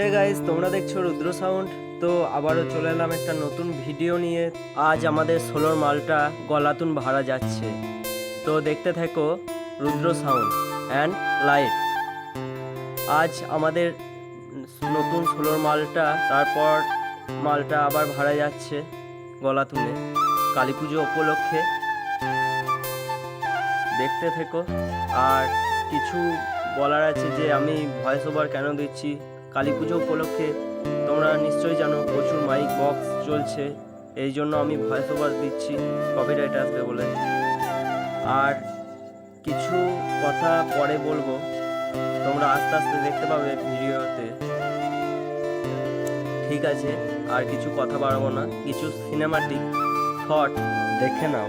Hey guys তোমরা দেখছ রুদ্র sound তো আবারও চলে এলাম একটা নতুন ভিডিও নিয়ে। আজ আমাদের সোলোর মালটা গলাতুন ভাড়া যাচ্ছে। তো দেখতে থাকো রুদ্র সাউন্ড অ্যান্ড লাইট আজ আমাদের নতুন সোলোর মালটা, তারপর মালটা আবার ভাড়া যাচ্ছে গলাতুনে। কালী পুজো উপলক্ষে। দেখতে থেকো। আর কিছু বলার আছে যে আমি ভয়েস ওভার কেন দিচ্ছি? কালী পুজো উপলক্ষে তোমরা নিশ্চয়ই জানো প্রচুর মাইক বক্স চলছে। এই জন্য আমি ভয়েস ওভার দিচ্ছি কপিরাইট আসবে বলে। আর কিছু কথা পরে বলব। তোমরা আস্তে আস্তে দেখতে পাবে ভিডিওতে। ঠিক আছে, আর কিছু কথা বাড়াবো না। কিছু সিনেমাটিক থট দেখে নাও।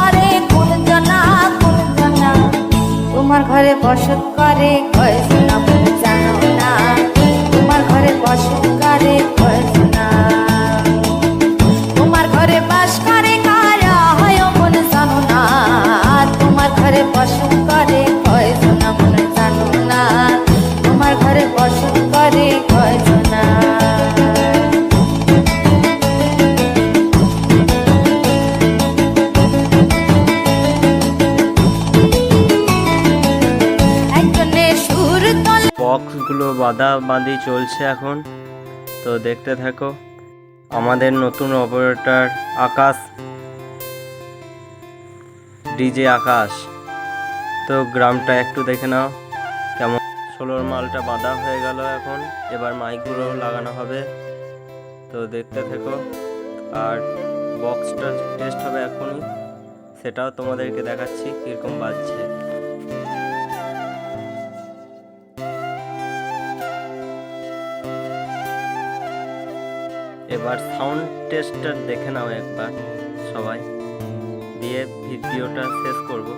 করে তোমার ঘরে বসত করে কয় শোনা মনে জানো না। তোমার ঘরে বসত করে কয় শোনা তোমার ঘরে বাস করে, কারা হয় মনে জানো না। তোমার ঘরে বসত করে কয় শোনা মনে জানো না। তোমার ঘরে বসত করে কয় বক্সগুলো বাঁধা বাঁধি চলছে এখন। তো দেখতে থাকো, আমাদের নতুন অপারেটর আকাশ, ডিজে আকাশ। তো গ্রামটা একটু দেখে নাও, কেমন। সোলোর মালটা বাঁধা হয়ে গেল এখন, এবার মাইকগুলো লাগানো হবে। তো দেখতে থেকো, আর বক্সটা টেস্ট হবে এখনই। সেটাও তোমাদেরকে দেখাচ্ছি, কীরকম বাজছে। এবার সাউন্ড টেস্টটা দেখে নাও একবার সবাই। দিয়ে ভিডিওটা শেষ করব।